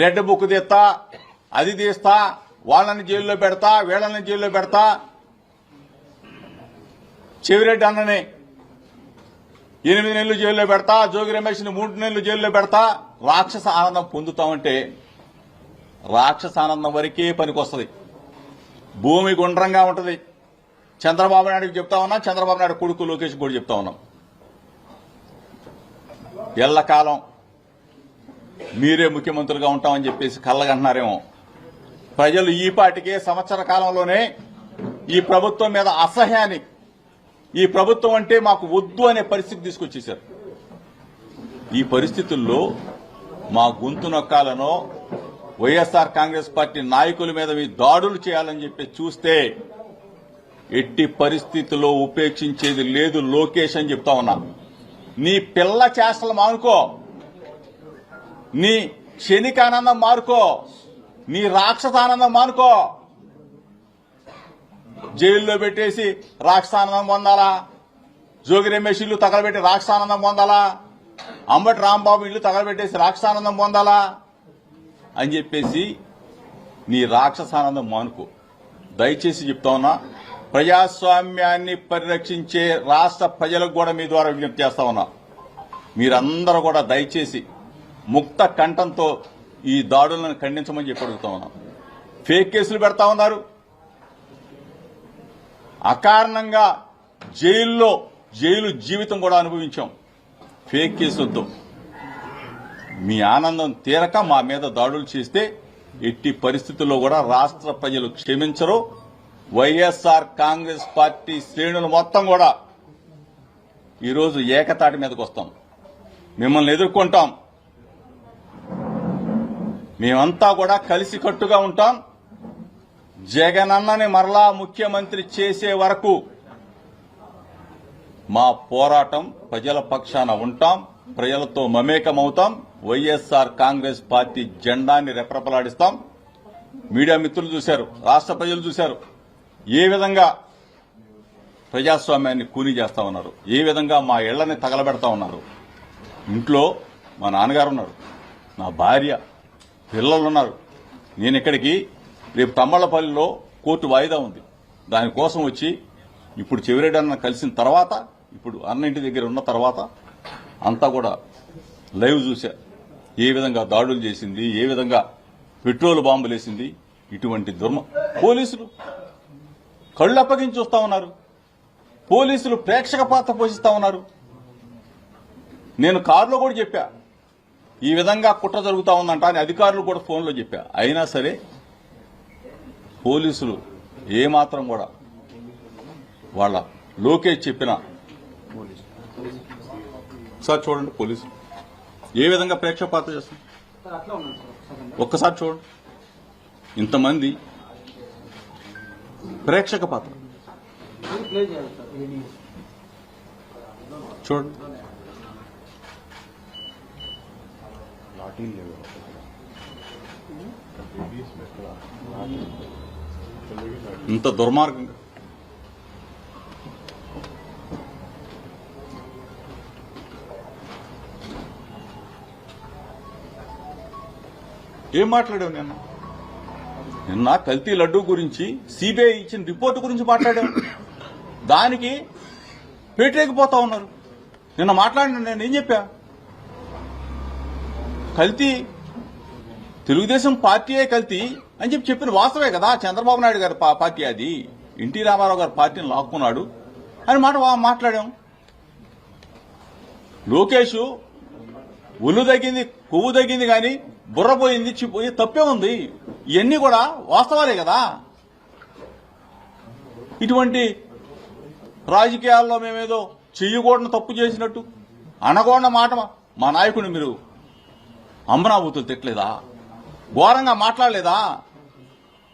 Red book తీస్తా అది తీస్తా వాళ్ళని జైల్లో పెడతా వీళ్ళని జైల్లో పెడతా. చెవిరెడ్డి అన్నని ఎనిమిది నెలలు జైల్లో పెడతా జోగి రమేష్ని మూడు నెలలు జైల్లో పెడతా. రాక్షస ఆనందం పొందుతామంటే రాక్షస ఆనందం వరకే పనికొస్తుంది. భూమి గుండ్రంగా ఉంటుంది. చంద్రబాబు నాయుడుకి చెప్తా ఉన్నా చంద్రబాబు నాయుడు కొడుకు లోకేష్ కూడా చెప్తా ఉన్నాం. ఎల్లకాలం మీరే ముఖ్యమంత్రులుగా ఉంటామని చెప్పేసి కళ్ళగంటున్నారేమో. ప్రజలు ఈ పాటికే సంవత్సర కాలంలోనే ఈ ప్రభుత్వం మీద అసహ్యాన్ని ఈ ప్రభుత్వం అంటే మాకు వద్దు అనే పరిస్థితి తీసుకొచ్చేశారు. ఈ పరిస్థితుల్లో మా గొంతు నొక్కాలనో వైఎస్ఆర్ కాంగ్రెస్ పార్టీ నాయకుల మీద మీ దాడులు చేయాలని చెప్పి చూస్తే ఎట్టి పరిస్థితుల్లో ఉపేక్షించేది లేదు లోకేష్ అని చెప్తా ఉన్నా. నీ పిల్ల చేష్టలు మానుకో. నీ క్షణికానందం మారుకో. నీ రాక్షసానందం మానుకో. జైల్లో పెట్టేసి రాక్షసానందం పొందాలా? జోగి రమేష్ ఇల్లు తగలబెట్టి రాక్షసానందం పొందాలా? అంబటి రాంబాబు ఇల్లు తగలబెట్టేసి రాక్షసానందం పొందాలా? అని చెప్పేసి నీ రాక్షసానందం మానుకో. దయచేసి చెప్తా ఉన్నా ప్రజాస్వామ్యాన్ని పరిరక్షించే రాష్ట్ర ప్రజలకు కూడా మీ ద్వారా విజ్ఞప్తి చేస్తా ఉన్నా. మీరందరూ కూడా దయచేసి ముక్త కంఠంతో ఈ దాడులను ఖండించమని చెప్పి అడుగుతా ఉన్నాం. ఫేక్ కేసులు పెడతా ఉన్నారు. అకారణంగా జైల్లో జైలు జీవితం కూడా అనుభవించాం. ఫేక్ కేసులతో మీ ఆనందం తీరక మా మీద దాడులు చేస్తే ఎట్టి పరిస్థితుల్లో కూడా రాష్ట్ర ప్రజలు క్షమించరు. వైఎస్ఆర్ కాంగ్రెస్ పార్టీ శ్రేణులు మొత్తం కూడా ఈరోజు ఏకతాటి మీదకి వస్తాం. మిమ్మల్ని ఎదుర్కొంటాం. మేమంతా కూడా కలిసి కట్టుగా ఉంటాం. జగనన్నని మరలా ముఖ్యమంత్రి చేసే వరకు మా పోరాటం ప్రజల పక్షాన ఉంటాం. ప్రజలతో మమేకమవుతాం. వైఎస్ఆర్ కాంగ్రెస్ పార్టీ జెండాన్ని రెపరెపలాడిస్తాం. మీడియా మిత్రులు చూశారు రాష్ట్ర ప్రజలు చూశారు. ఏ విధంగా ప్రజాస్వామ్యాన్ని కూని చేస్తా ఉన్నారు? ఏ విధంగా మా ఇళ్ళని తగలబెడతా ఉన్నారు? ఇంట్లో మా నాన్నగారు ఉన్నారు నా భార్య పిల్లలు ఉన్నారు నేను ఇక్కడికి రేపు తమ్మళ్ళపల్లిలో కోర్టు వాయిదా ఉంది. దానికోసం వచ్చి ఇప్పుడు చెవిరెడ్డి అన్న కలిసిన తర్వాత ఇప్పుడు అన్న ఇంటి దగ్గర ఉన్న తర్వాత అంతా కూడా లైవ్ చూసా. ఏ విధంగా దాడులు చేసింది ఏ విధంగా పెట్రోల్ బాంబులు వేసింది ఇటువంటి దుర్మ పోలీసులు కళ్ళు అప్పగించి చూస్తా ఉన్నారు. పోలీసులు ప్రేక్షక పాత్ర పోషిస్తా ఉన్నారు. నేను కారులో కూడా చెప్పా. ఈ విధంగా కుట్ర జరుగుతా ఉందంట అని అధికారులు కూడా ఫోన్లో చెప్పా అయినా సరే పోలీసులు ఏమాత్రం కూడా వాళ్ళ లోకేష్ చెప్పిన సార్ చూడండి పోలీసులు ఏ విధంగా ప్రేక్షక పాత్ర చేస్తారు? ఒక్కసారి చూడండి. ఇంతమంది ప్రేక్షక పాత్ర. చూడండి. ప్లే చేయాలి ఇంత దుర్మార్గం. ఏం మాట్లాడావు నిన్న? నిన్న కల్తీ లడ్డు గురించి సిబిఐ ఇచ్చిన రిపోర్టు గురించి మాట్లాడాం దానికి పెట్టలేకపోతా ఉన్నారు. నిన్న మాట్లాడిన నేను ఏం చెప్పా? కల్తీ. తెలుగుదేశం పార్టీయే కల్తీ అని చెప్పి చెప్పిన వాస్తవే కదా. చంద్రబాబు నాయుడు గారి పా- పార్టీ అది. ఎన్టీ రామారావు గారి పార్టీని లాక్కున్నాడు అని మాట మాట్లాడాం. లోకేష్ ఒళ్ళు తగ్గింది కొవ్వు తగ్గింది కానీ బుర్ర పోయింది చిపోయి తప్పే ఉంది. ఇవన్నీ కూడా వాస్తవాలే కదా. ఇటువంటి రాజకీయాల్లో మేమేదో చెయ్యకూడని తప్పు చేసినట్టు అనకూడని మాట మా నాయకుని మీరు అమరావతులు తిట్టలేదా? ఘోరంగా మాట్లాడలేదా?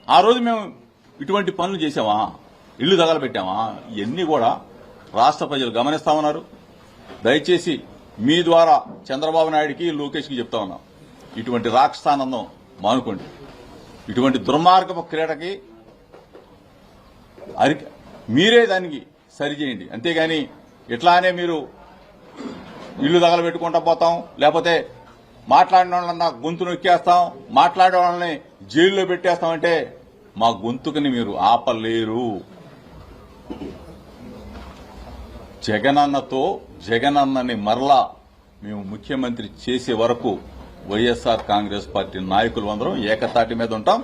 ఆ రోజు మేము ఇటువంటి పనులు చేసామా ఇల్లు తగలబెట్టామా? ఇవన్నీ కూడా రాష్ట్ర ప్రజలు గమనిస్తా ఉన్నారు. దయచేసి మీ ద్వారా చంద్రబాబు నాయుడికి లోకేష్కి చెప్తా ఉన్నాం. ఇటువంటి రాక్షసానందం మానుకోండి. ఇటువంటి దుర్మార్గపు క్రీడకి అరి మీరే దానికి సరిచేయండి అంతేగాని ఇట్లానే మీరు ఇల్లు తగలబెట్టుకుంటా పోతాం లేకపోతే మాట్లాడిన వాళ్ళని నాకు గొంతు నొక్కేస్తాం మాట్లాడే వాళ్ళని జైల్లో పెట్టేస్తామంటే మా గొంతుకుని మీరు ఆపలేరు. జగనన్నతో జగనన్నని మరలా మేము ముఖ్యమంత్రి చేసే వరకు వైఎస్ఆర్ కాంగ్రెస్ పార్టీ నాయకులు అందరం ఏకతాటి మీద ఉంటాం.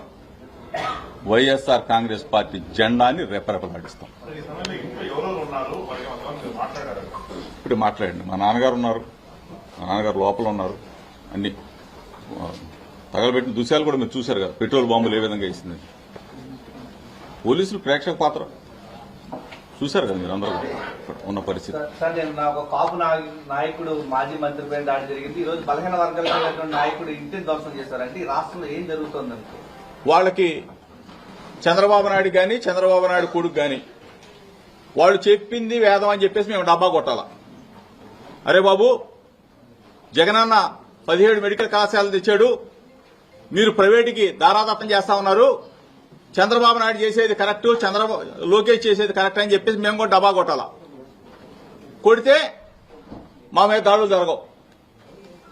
వైఎస్ఆర్ కాంగ్రెస్ పార్టీ జెండాని రెపరెపలాడిస్తాం. ఇప్పుడు మాట్లాడండి. మా నాన్నగారు ఉన్నారు. మా నాన్నగారు లోపల ఉన్నారు. అన్ని తగలబెట్టిన దృశ్యాలు కూడా మీరు చూశారు కదా. పెట్రోల్ బాంబులు ఏ విధంగా వేసింది పోలీసులు ప్రేక్షక పాత్ర. చూశారు కదా మీరు అందరూ ఉన్న పరిస్థితి. సార్ నేను నా ఒక కాపు నాయ- నాయకుడు మాజీ మంత్రి పైన దాడి జరిగింది. ఈ రోజు బలహీన చెందినటువంటి నాయకుడు ఇంటిని ధ్వంసం చేశారంటే ఈ రాష్ట్రంలో ఏం జరుగుతుందంటే వాళ్ళకి చంద్రబాబు నాయుడు కానీ చంద్రబాబు నాయుడు కొడుకు కానీ వాళ్ళు చెప్పింది వేదం అని చెప్పేసి మేము డబ్బా కొట్టాల? అరే బాబు జగనన్న పదిహేడు మెడికల్ కళాశాలలు తెచ్చాడు. మీరు ప్రైవేటుకి దారాదత్తం చేస్తా ఉన్నారు. చంద్రబాబు నాయుడు చేసేది కరెక్ట్ చంద్రబాబు లోకేష్ చేసేది కరెక్ట్ అని చెప్పేసి మేము కూడా డబ్బా కొట్టాల. కొడితే మా మీద దాడులు జరగవు.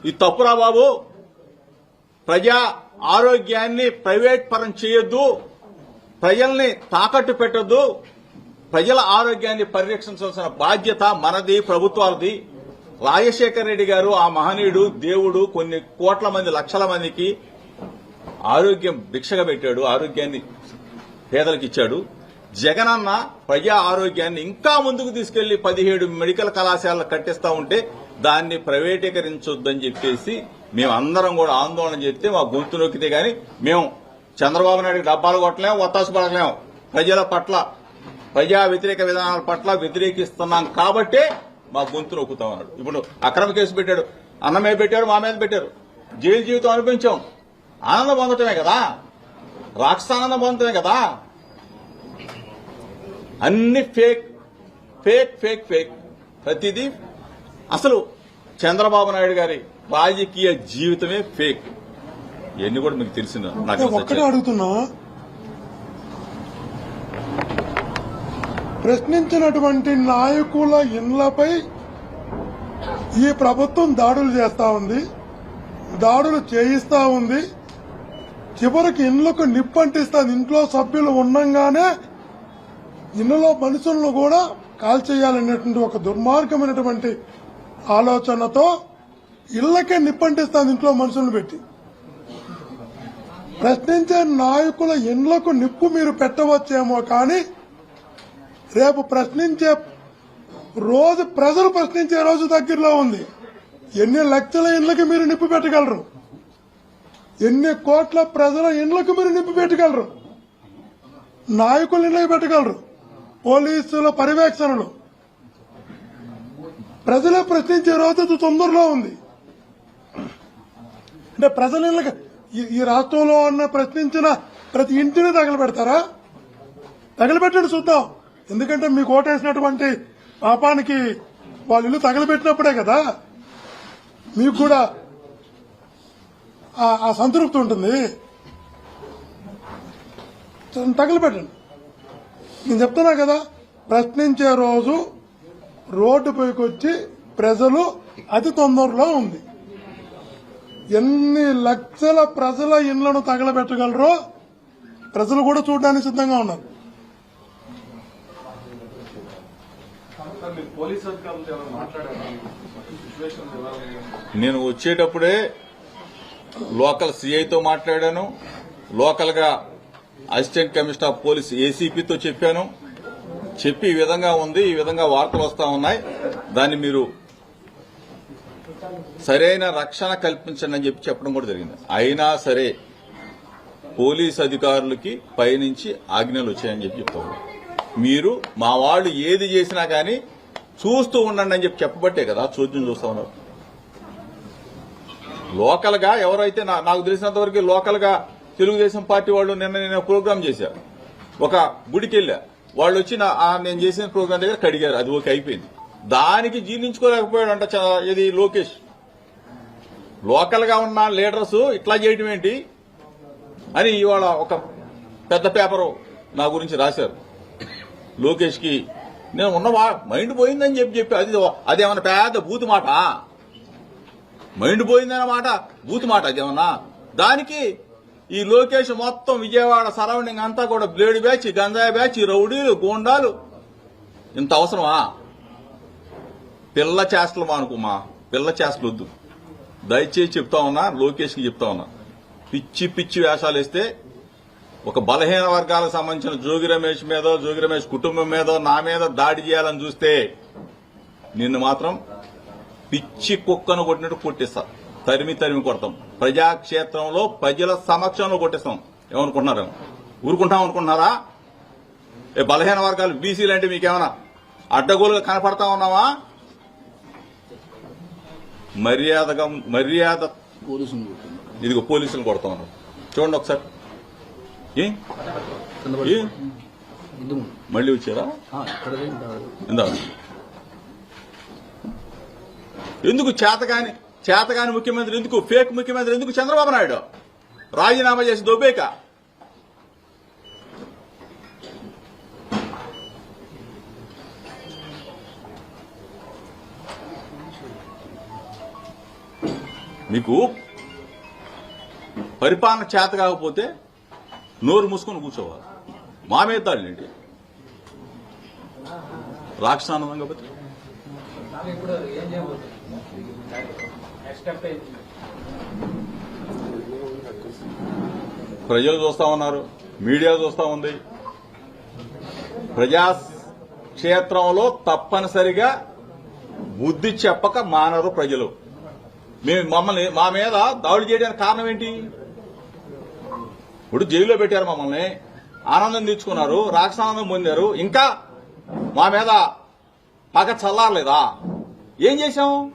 ఇది తప్పురా బాబు. ప్రజా ఆరోగ్యాన్ని ప్రైవేట్ పరం చేయొద్దు. ప్రజల్ని తాకట్టు పెట్టొద్దు. ప్రజల ఆరోగ్యాన్ని పరిరక్షించాల్సిన బాధ్యత మనది ప్రభుత్వాలది. రాజశేఖర రెడ్డి గారు ఆ మహనీయుడు దేవుడు కొన్ని కోట్ల మంది లక్షల మందికి ఆరోగ్యం భిక్షగా పెట్టాడు ఆరోగ్యాన్ని పేదలకు ఇచ్చాడు జగనన్న ప్రజా ఆరోగ్యాన్ని ఇంకా ముందుకు తీసుకెళ్ళి పదిహేడు మెడికల్ కళాశాలలు కట్టిస్తా ఉంటే దాన్ని ప్రైవేటీకరించొద్దని చెప్పేసి మేము అందరం కూడా ఆందోళన చెప్తే మా గొంతు నొక్కితే గాని మేము చంద్రబాబు నాయుడు డబ్బాలు కొట్టలేము ఒత్తాసు పడలేము. ప్రజల పట్ల ప్రజా వ్యతిరేక విధానాల పట్ల వ్యతిరేకిస్తున్నాం కాబట్టే మా గొంతు నొక్కుతాం అన్నాడు. ఇప్పుడు అక్రమ కేసు పెట్టాడు. అన్నమే పెట్టారు మా మీద పెట్టారు. జైలు జీవితం అనిపించాం ఆనందం పొందటమే కదా. రాక్షసానందం పొందటమే కదా. అన్ని ఫేక్ ఫేక్ ఫేక్ ఫేక్. ప్రతిదీ అసలు చంద్రబాబు నాయుడు గారి రాజకీయ జీవితమే ఫేక్. ఇవన్నీ కూడా మీకు తెలిసిందా నాకు. అడుగుతున్నా ప్రశ్నించినటువంటి నాయకుల ఇండ్లపై ఈ ప్రభుత్వం దాడులు చేస్తా ఉంది. దాడులు చేయిస్తా ఉంది. చివరికి ఇండ్లకు నిప్పంటిస్తుంది ఇంట్లో సభ్యులు ఉండంగానే ఇళ్ళలో మనుషులను కూడా కాల్చేయాలనేటువంటి ఒక దుర్మార్గమైనటువంటి ఆలోచనతో ఇళ్ళకే నిప్పంటిస్తుంది ఇంట్లో మనుషులను పెట్టి. ప్రశ్నించే నాయకుల ఇండ్లకు నిప్పు మీరు పెట్టవచ్చేమో కానీ రేపు ప్రశ్నించే రోజు ప్రజలు ప్రశ్నించే రోజు దగ్గరలో ఉంది. ఎన్ని లక్షల ఇండ్లకి మీరు నిప్పు పెట్టగలరు? ఎన్ని కోట్ల ప్రజల ఇండ్లకు మీరు నిప్పు పెట్టగలరు? నాయకుల ఇండ్లకి పెట్టగలరు? పోలీసుల పర్యవేక్షణలు. ప్రజలే ప్రశ్నించే రోజు తొందరలో ఉంది. అంటే ప్రజల ఇళ్ళకి ఈ- ఈ రాష్ట్రంలో ఉన్న ప్రశ్నించిన ప్రతి ఇంటిని తగలబెడతారా? తగలబెట్టండి చూద్దాం. ఎందుకంటే మీకు ఓటేసినటువంటి పాపానికి వాళ్ళు ఇల్లు తగలబెట్టినప్పుడే కదా మీకు కూడా ఆ- ఆ సంతృప్తి ఉంటుంది. తగలబెట్టండి. నేను చెప్తున్నా కదా ప్రశ్నించే రోజు రోడ్డుపైకి వచ్చి ప్రజలు అతి తొందరలో ఉంది. ఎన్ని లక్షల ప్రజల ఇండ్లను తగలబెట్టగలరో ప్రజలు కూడా చూడడానికి సిద్ధంగా ఉన్నారు సార్ మీరు పోలీస్ అధికారులతో ఎవరైనా మాట్లాడారా సిచ్యువేషన్ ఎలా ఉంది నేను వచ్చేటప్పుడే లోకల్ సిఐతో మాట్లాడాను. లోకల్గా అసిస్టెంట్ కమిషనర్ ఆఫ్ పోలీస్ ఏసీపీతో చెప్పాను. చెప్పి ఈ విధంగా ఉంది ఈ విధంగా వార్తలు వస్తా ఉన్నాయి. దాన్ని మీరు సరైన రక్షణ కల్పించండి అని చెప్పి చెప్పడం కూడా జరిగింది. అయినా సరే పోలీస్ అధికారులకి పైనుంచి ఆజ్ఞలు వచ్చాయని చెప్పి చెప్తాను. మీరు మా వాళ్ళు ఏది చేసినా కానీ చూస్తూ ఉండండి అని చెప్పి చెప్పబట్టే కదా చూద్యం చూస్తా ఉన్నారు. లోకల్గా ఎవరైతే నా- నాకు తెలిసినంత వరకు లోకల్గా తెలుగుదేశం పార్టీ వాళ్ళు నిన్న నేను ప్రోగ్రామ్ చేశారు. ఒక గుడికి వెళ్ళా. వాళ్ళు వచ్చి నా- నేను చేసిన ప్రోగ్రామ్ దగ్గర కడిగారు. అది ఓకే అయిపోయింది. దానికి జీర్ణించుకోలేకపోయాడంట చ- ఇది లోకేష్. లోకల్గా ఉన్న లీడర్స్ ఇట్లా చేయడం ఏంటి అని ఇవాళ ఒక పెద్ద పేపరు నా గురించి రాశారు. లోకేష్కి నేను ఉన్నవా మైండ్ పోయిందని చెప్పి చెప్పి అది అదేమన్నా పెద్ద బూతు మాట? మైండ్ పోయిందన్నమాట బూతు మాట అదేమన్నా? దానికి ఈ లోకేష్ మొత్తం విజయవాడ సరౌండింగ్ అంతా కూడా బ్లేడ్ బ్యాచ్ గంజాయి బ్యాచ్ రౌడీలు గోండాలు. ఇంత అవసరమా? పిల్ల చేష్టలు మానుకోమా పిల్ల చేష్టలు వద్దు. దయచేసి చెప్తా ఉన్నా లోకేష్కి చెప్తా ఉన్నా. పిచ్చి పిచ్చి వేషాలు వేస్తే ఒక బలహీన వర్గాలకు సంబంధించిన జోగి రమేష్ మీద జోగి రమేష్ కుటుంబం మీద నా మీద దాడి చేయాలని చూస్తే నిన్ను మాత్రం పిచ్చి కుక్కను కొట్టినట్టు కొట్టిస్తా. తరిమి తరిమి కొడతాం. ప్రజాక్షేత్రంలో ప్రజల సమక్షంలో కొట్టిస్తాం. ఏమనుకుంటున్నారు ఊరుకుంటాం అనుకుంటున్నారా? ఏ బలహీన వర్గాలు బీసీలు అంటే మీకేమన్నా అడ్డగోలుగా కనపడతా ఉన్నావా? మర్యాదగా మర్యాద ఇదిగో పోలీసులు కొడతా ఉన్నారు చూడండి ఒకసారి. ఏ? ఏ? మళ్ళీ వచ్చారా? ఇందా ఎందుకు చేతగాని చేతగాని ముఖ్యమంత్రి ఎందుకు? ఫేక్ ముఖ్యమంత్రి ఎందుకు చంద్రబాబు నాయుడు? రాజీనామా చేసి దొబ్బేక? మీకు పరిపాలన చేత కాకపోతే నోరు మూసుకొని కూర్చోవాలి. మా మీద దాడులు ఏంటి? రాక్షసానందం కాబట్టి? ప్రజలు చూస్తా ఉన్నారు మీడియా చూస్తా ఉంది. ప్రజా క్షేత్రంలో తప్పనిసరిగా బుద్ధి చెప్పక మానరు ప్రజలు. మేము మమ్మల్ని మా మీద దాడి చేయడానికి కారణం ఏంటి? ఇప్పుడు జైల్లో పెట్టారు మమ్మల్ని. ఆనందం తెచ్చుకున్నారు రాక్షసానందం పొందారు. ఇంకా మా మీద పగ చల్లారలేదా? ఏం చేశాము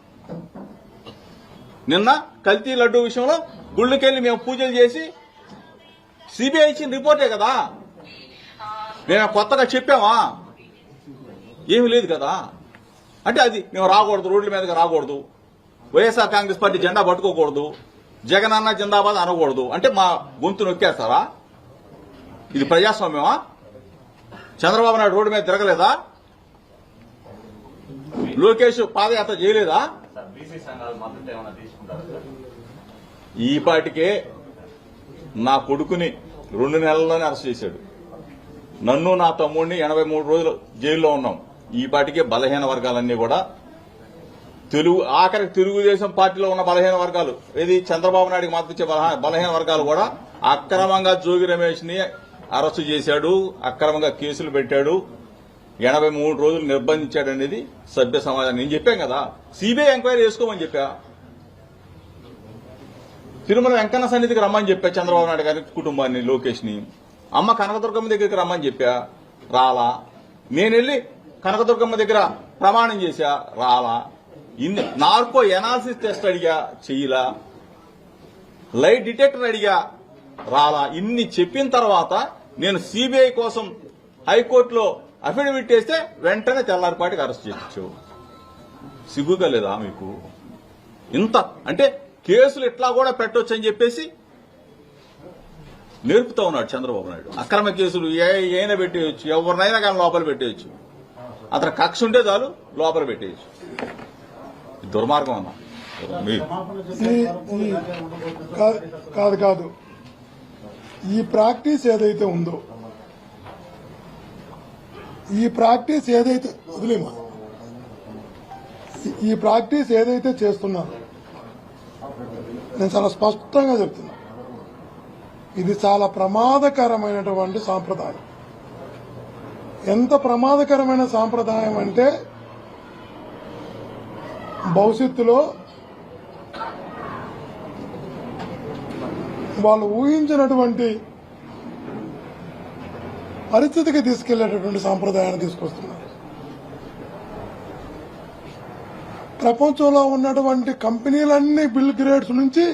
నిన్న కల్తీ లడ్డు విషయంలో గుళ్ళకెళ్ళి మేము పూజలు చేసి సిబిఐ ఇచ్చిన రిపోర్టే కదా? మేము కొత్తగా చెప్పామా? ఏమి లేదు కదా? అంటే అది మేము రాకూడదు రోడ్ల మీదకి రాకూడదు. వైఎస్ఆర్ కాంగ్రెస్ పార్టీ జెండా పట్టుకోకూడదు. జగన్ అన్న జిందాబాద్ అనకూడదు. అంటే మా గొంతు నొక్కేస్తారా ఇది ప్రజాస్వామ్యమా? చంద్రబాబు నాయుడు రోడ్డు మీద తిరగలేదా? లోకేష్ పాదయాత్ర చేయలేదా? ఈ పాటికే నా కొడుకుని రెండు నెలల్లోనే అరెస్ట్ చేశాడు. నన్ను నా తమ్ముడిని ఎనభై మూడు రోజులు జైల్లో ఉన్నాం. ఈ పాటికే బలహీన వర్గాలన్నీ కూడా తెలుగు ఆఖరికి తెలుగుదేశం పార్టీలో ఉన్న బలహీన వర్గాలు. ఏది? చంద్రబాబు నాయుడికి మద్దతు ఇచ్చే బలహీన వర్గాలు కూడా అక్రమంగా జోగి రమేష్ని అరెస్టు చేశాడు అక్రమంగా కేసులు పెట్టాడు ఎనభై మూడు రోజులు నిర్బంధించాడు అనేది సభ్య సమాజం. నేను చెప్పాను కదా సిబిఐ ఎంక్వైరీ చేసుకోమని చెప్పా. తిరుమల వెంకన్న సన్నిధికి రమ్మని చెప్పా చంద్రబాబు నాయుడు గారి కుటుంబాన్ని లోకేష్ని అమ్మ కనకదుర్గమ్మ దగ్గరికి రమ్మని చెప్పా రాలా. నేను వెళ్ళి కనకదుర్గమ్మ దగ్గర ప్రమాణం చేశా రాలా. ఇన్ని నార్కో ఎనాలిసిస్ టెస్ట్ అడిగా చెయ్యలా. లైట్ డిటెక్టర్ అడిగా రాలా. ఇన్ని చెప్పిన తర్వాత నేను సిబిఐ కోసం హైకోర్టులో అఫిడవిట్ చేస్తే వెంటనే తెల్లారిపాటికి అరెస్ట్ చేయొచ్చు సిగ్గుగా లేదా మీకు? ఇంత అంటే కేసులు ఇట్లా కూడా పెట్టొచ్చు అని చెప్పేసి నేర్పుతా ఉన్నాడు చంద్రబాబు నాయుడు. అక్రమ కేసులు ఏ అయినా పెట్టేయచ్చు. ఎవరినైనా కానీ లోపల పెట్టేయచ్చు. అతను కక్ష ఉంటే చాలు లోపల పెట్టేయచ్చు. దుర్మార్గం అన్నా. కాదు- కాదు. ఈ ప్రాక్టీస్ ఏదైతే ఉందో ఈ ప్రాక్టీస్ ఏదైతే వదిలేమా ఈ- ఈ ప్రాక్టీస్ ఏదైతే చేస్తున్నారో నేను చాలా స్పష్టంగా చెప్తున్నా. ఇది చాలా ప్రమాదకరమైనటువంటి సాంప్రదాయం. ఎంత ప్రమాదకరమైన సాంప్రదాయం అంటే భవిష్యత్తులో వాళ్ళు ఊహించినటువంటి పరిస్థితికి తీసుకెళ్ళేటటువంటి సాంప్రదాయాన్ని తీసుకొస్తున్నారు. ప్రపంచంలో ఉన్నటువంటి కంపెనీలన్నీ బిల్ గ్రేడ్స్ నుంచి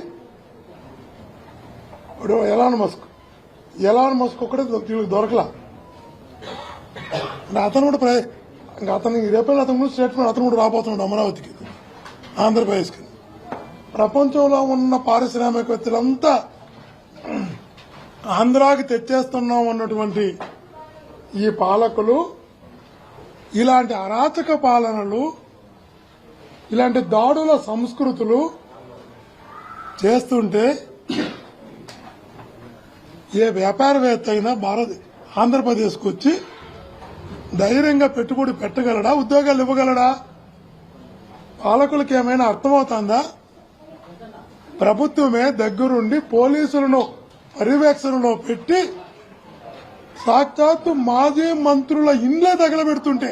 ఇప్పుడు ఎలాన్ మస్క్ ఎలాన్ మస్క్ ఒకటే దొ- దొరకలా. అతను కూడా ప్రయ- ఇంకా అతను రేపటి అతను కూడా స్టేట్మెంట్ అతను కూడా రాబోతున్నాడు అమరావతికి. ఆంధ్రప్రదేశ్కి ప్రపంచంలో ఉన్న పారిశ్రామికవేత్తలంతా ఆంధ్రాకి తెచ్చేస్తున్నాం అన్నటువంటి ఈ పాలకులు ఇలాంటి అరాచక పాలనలు ఇలాంటి దాడుల సంస్కృతులు చేస్తుంటే ఏ వ్యాపారవేత్త అయినా భారత్ ఆంధ్రప్రదేశ్కు వచ్చి ధైర్యంగా పెట్టుబడి పెట్టగలడా ఉద్యోగాలు ఇవ్వగలడా? పాలకులకు ఏమైనా అర్థమవుతుందా? ప్రభుత్వమే దగ్గరుండి పోలీసులను పర్యవేక్షణలో పెట్టి సాక్షాత్తు మాజీ మంత్రుల ఇండ్లే తగలబెడుతుంటే.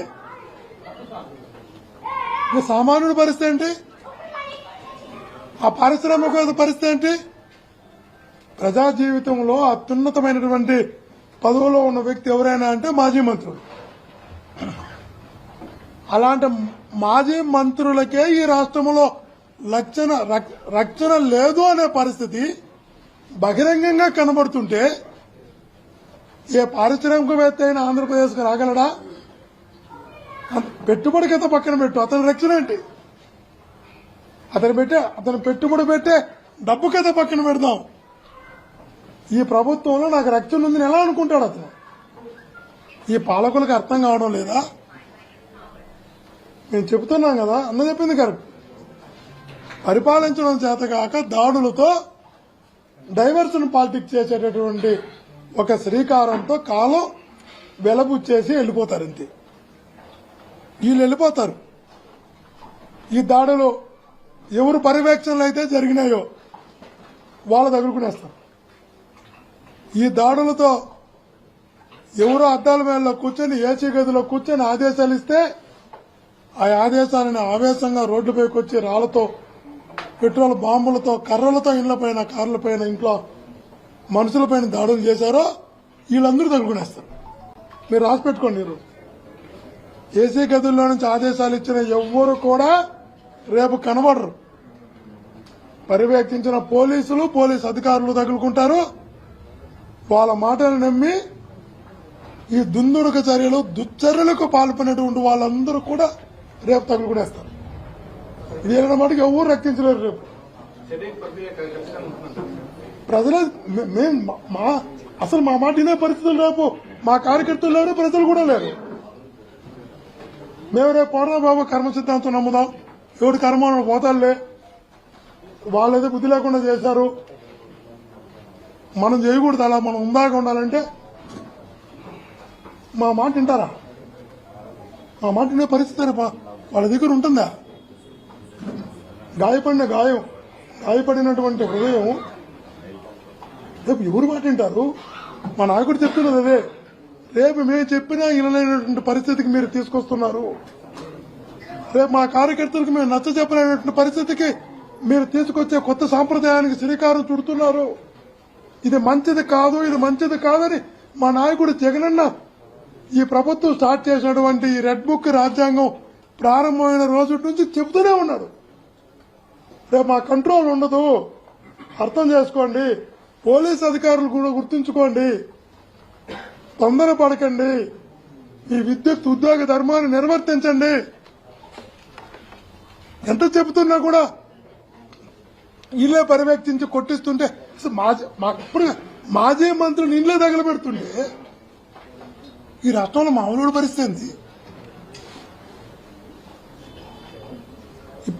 సామాన్యుడి పరిస్థితి ఏంటి? ఆ పారిశ్రామిక పరిస్థితి ఏంటి? ప్రజా జీవితంలో అత్యున్నతమైనటువంటి పదవిలో ఉన్న వ్యక్తి ఎవరైనా అంటే మాజీ మంత్రులు. అలాంటి మాజీ మంత్రులకే ఈ రాష్ట్రంలో రక్షణ రక్షణ లేదు అనే పరిస్థితి బహిరంగంగా కనబడుతుంటే ఏ పారిశ్రామికవేత్త అయినా ఆంధ్రప్రదేశ్కు రాగలడా? పెట్టుబడి కథ పక్కన పెట్టు అతని రక్షణ ఏంటి? అతను పెట్టే అతను పెట్టుబడి పెట్టే డబ్బు కథ పక్కన పెడదాం. ఈ ప్రభుత్వంలో నాకు రక్షణ ఉందని ఎలా అనుకుంటాడు అతను? ఈ పాలకులకు అర్థం కావడం లేదా? నేను చెబుతున్నాం కదా అన్న చెప్పింది కరెక్ట్. పరిపాలించడం చేత కాక దాడులతో డైవర్షన్ పాలిటిక్స్ చేసేటటువంటి ఒక శ్రీకారంతో కాలం వెలబుచ్చేసి వెళ్ళిపోతారు అంతే. వీళ్ళు వెళ్ళిపోతారు. ఈ దాడులు ఎవరు పర్యవేక్షణలు అయితే జరిగినాయో వాళ్ళ తగులుకునేస్తారు ఈ దాడులతో ఎవరు అద్దాల మేళలో కూర్చొని ఏసీ గదిలో కూర్చొని ఆదేశాలు ఇస్తే ఆ ఆదేశాలను ఆవేశంగా రోడ్లపైకి వచ్చి రాళ్ళతో పెట్రోల్ బాంబులతో కర్రలతో ఇళ్ళపైన కార్లపైన ఇంట్లో మనుషులపైన దాడులు చేశారో వీళ్ళందరూ తగులుకునేస్తారు. మీరు రాసి పెట్టుకోండి మీరు ఏసీ గదుల్లో నుంచి ఆదేశాలు ఇచ్చిన ఎవ్వరు కూడా రేపు కనబడరు. పర్యవేక్షించిన పోలీసులు పోలీసు అధికారులు తగులుకుంటారు. వాళ్ళ మాటలు నమ్మి ఈ దుందుడుక చర్యలు దుశ్చర్యలకు పాల్పడినటువంటి వాళ్ళందరూ కూడా రేపు తగులు కూడా వేస్తారు. ఇది ఏదైనా మటుకు ఎవరు రక్షించలేరు రేపు. ప్రజలే మేము మే- మా అసలు మా మాట ఇదే పరిస్థితులు రేపు. మా కార్యకర్తలు లేరు ప్రజలు కూడా లేరు. మేము రేపు పోరా బాబు కర్మ సిద్ధాంతం నమ్ముదాం. ఎవడు కర్మ పోతారులే వాళ్ళేదో బుద్ధి లేకుండా చేశారు. మనం చేయకూడదు అలా మనం ఉందాగా ఉండాలంటే మా మాట వింటారా? మా మాట వినే పరిస్థితి రేపా. వాళ్ళ దగ్గర ఉంటుందా? గాయపడిన గాయం గాయపడినటువంటి హృదయం రేపు ఎవరు మాట వింటారు? మా నాయకుడు చెప్తున్నది అదే. రేపు మేము చెప్పినా ఇనలేనటువంటి పరిస్థితికి మీరు తీసుకొస్తున్నారు. రేపు మా కార్యకర్తలకు మేము నచ్చ చెప్పలేనటువంటి పరిస్థితికి మీరు తీసుకొచ్చే కొత్త సాంప్రదాయానికి శ్రీకారం చుడుతున్నారు. ఇది మంచిది కాదు ఇది మంచిది కాదని మా నాయకుడు జగనన్న ఈ ప్రభుత్వం స్టార్ట్ చేసినటువంటి ఈ రెడ్ బుక్ రాజ్యాంగం ప్రారంభమైన రోజు నుంచి చెబుతూనే ఉన్నాడు. రేపు మా కంట్రోల్ ఉండదు. అర్థం చేసుకోండి. పోలీస్ అధికారులు కూడా గుర్తుంచుకోండి. తొందర పడకండి. ఈ విద్యుత్ ఉద్యోగ ధర్మాన్ని నిర్వర్తించండి. ఎంత చెబుతున్నా కూడా ఇల్లే పర్యవేక్షించి కొట్టిస్తుంటే మాజీ మాకు ఇప్పుడు మాజీ మంత్రులు ఇల్లే తగలబెడుతుంటే ఈ రాష్ట్రంలో మామూలు పరిస్థితి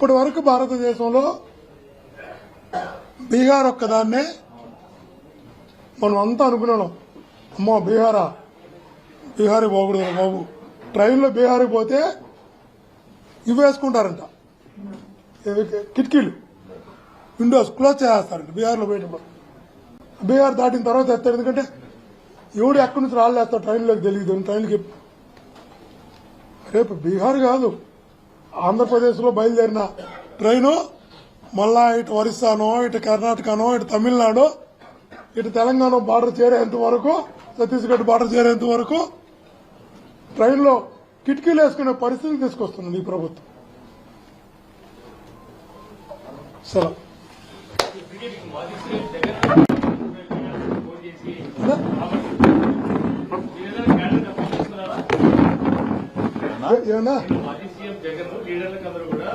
ఇప్పటి వరకు భారతదేశంలో బీహార్ ఒక్కదాన్నే మనం అంతా అనుకున్నాం. అమ్మో బీహారా? బీహార్కి పోకూడదు బాబు. ట్రైన్లో బీహార్కి పోతే ఇవి వేసుకుంటారంట. కిటికీలు. విండోస్ క్లోజ్ చేస్తారంట బీహార్లో పోయేటప్పుడు. బీహార్ దాటిన తర్వాత వేస్తారు ఎందుకంటే ఎవడు ఎక్కడి నుంచి రాళ్ళేస్తాడు ట్రైన్లోకి తెలియదు ట్రైన్కి రేపు బీహార్ కాదు. ఆంధ్రప్రదేశ్లో బయలుదేరిన ట్రైను మళ్ళా ఇటు ఒరిస్సానో ఇటు కర్ణాటకనో ఇటు తమిళనాడు ఇటు తెలంగాణ బార్డర్ చేరేంత వరకు ఛత్తీస్గఢ్ బార్డర్ చేరేంత వరకు ట్రైన్లో కిటికీలు వేసుకునే పరిస్థితి తీసుకొస్తుంది ఈ ప్రభుత్వం. సెలవు మాజీ సీఎం జగన్ ఫోన్ చేసి అదే. లీడర్లకు క్యాడర్ తప్పించుకున్నారా ఏ- ఏమన్నా? మాజీ సీఎం జగన్ లీడర్లకు అందరూ కూడా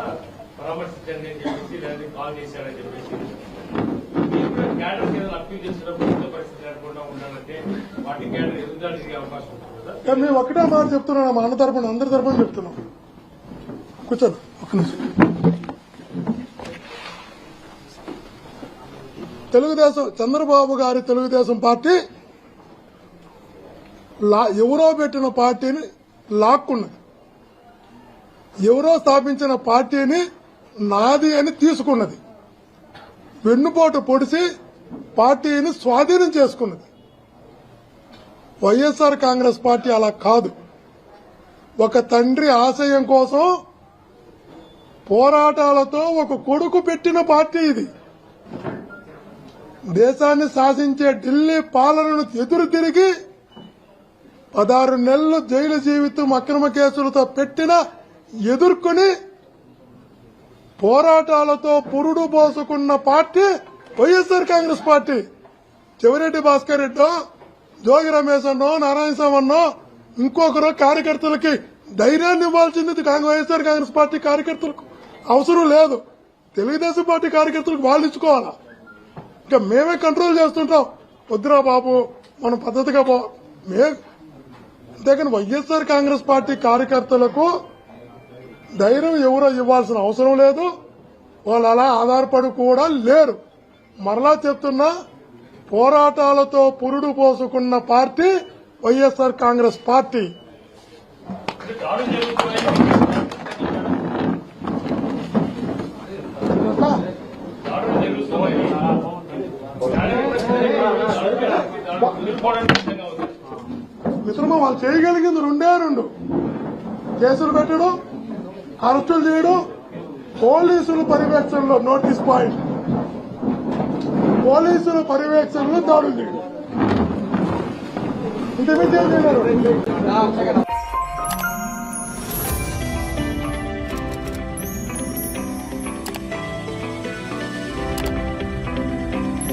పరామర్శించండి అని చెప్పేసి లేదా కాల్ చేశారని చెప్పేసి. మీరు కూడా క్యాడర్ కింద అప్పీల్ చేసినప్పుడు యుద్ధ పరిస్థితి లేకుండా ఉండాలంటే వాటి క్యాడర్ ఎదుగుదల జరిగే అవకాశం ఉంటుంది కదా. కానీ మేము ఒకటే మాట చెప్తున్నాం మా అన్న తరపున అందరి తరపున చెప్తున్నాం. కూర్చోండి ఒక్క నిమిషం. తెలుగుదేశం చంద్రబాబు గారి తెలుగుదేశం పార్టీ ఎవరో పెట్టిన పార్టీని లాక్కున్నది. ఎవరో స్థాపించిన పార్టీని నాది అని తీసుకున్నది. వెన్నుపోటు పొడిచి పార్టీని స్వాధీనం చేసుకున్నది. వైఎస్ఆర్ కాంగ్రెస్ పార్టీ అలా కాదు. ఒక తండ్రి ఆశయం కోసం పోరాటాలతో ఒక కొడుకు పెట్టిన పార్టీ ఇది. దేశాన్ని శాసించే ఢిల్లీ పాలనను ఎదురు తిరిగి పదహారు నెలలు జైలు జీవితం అక్రమ కేసులతో పెట్టిన ఎదుర్కొని పోరాటాలతో పురుడు పోసుకున్న party YSR Congress party. Chevireddy Bhaskar రెడ్డో Jogi Ramesh అన్నో నారాయణ స్వామి అన్నో ఇంకొకరు కార్యకర్తలకి ధైర్యాన్ని ఇవ్వాల్సింది వైఎస్ఆర్ కాంగ్రెస్ పార్టీ కార్యకర్తలకు. అవసరం లేదు. తెలుగుదేశం పార్టీ కార్యకర్తలకు వాళ్ళు ఇచ్చుకోవాలా? ఇంకా మేమే కంట్రోల్ చేస్తుంటాం. వద్దురా బాబు మనం పద్ధతిగా పో మే అంతేకాని వైఎస్ఆర్ కాంగ్రెస్ పార్టీ కార్యకర్తలకు ధైర్యం ఎవరో ఇవ్వాల్సిన అవసరం లేదు. వాళ్ళు అలా ఆధారపడి కూడా లేరు. మరలా చెప్తున్నా పోరాటాలతో పురుడు పోసుకున్న పార్టీ వైఎస్ఆర్ కాంగ్రెస్ పార్టీ. మిత్రమా వాళ్ళు చేయగలిగింది రెండే రెండు. కేసులు పెట్టడం అరెస్టులు చేయడం పోలీసుల పర్యవేక్షణలో నోటీస్ పాయింట్. పోలీసుల పర్యవేక్షణలో దాడులు చేయడం. ఇంతమించి ఏం